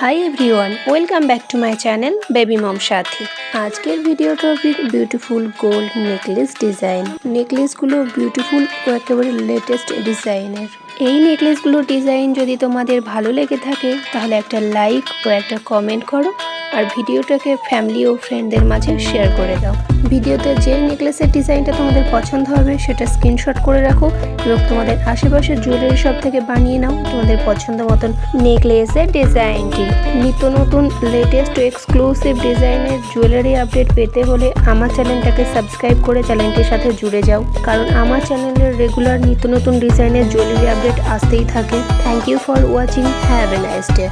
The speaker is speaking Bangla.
Hi everyone welcome back to my channel baby mom Sathi আজকের video topic beautiful gold necklace design নেকলেসগুলো beautiful একেবারে লেটেস্ট ডিজাইনের এই নেকলেসগুলোর ডিজাইন যদি তোমাদের ভালো লেগে থাকে, তাহলে একটা লাইক ও একটা কমেন্ট করো। আর ভিডিওটাকে ফ্যামিলি ও ফ্রেন্ডদের মাঝে শেয়ার করে দাও। ভিডিওতে যে নেকলেসের ডিজাইনটা তোমাদের পছন্দ হবে, সেটা স্ক্রিনশট করে রাখো এবং তোমাদের আশেপাশের জুয়েলারি শপ থেকে বানিয়ে নাও তোমাদের পছন্দ মতন নেকলেসের ডিজাইনটি নিত্য নতুন লেটেস্ট এক্সক্লুসিভ ডিজাইনের জুয়েলারি আপডেট পেতে হলে আমার চ্যানেলটাকে সাবস্ক্রাইব করে চ্যানেলটির সাথে জুড়ে যাও। কারণ আমার চ্যানেলের রেগুলার নিত্য নতুন ডিজাইনের জুয়েলারি আপডেট আসতেই থাকে। Thank you for watching have a nice day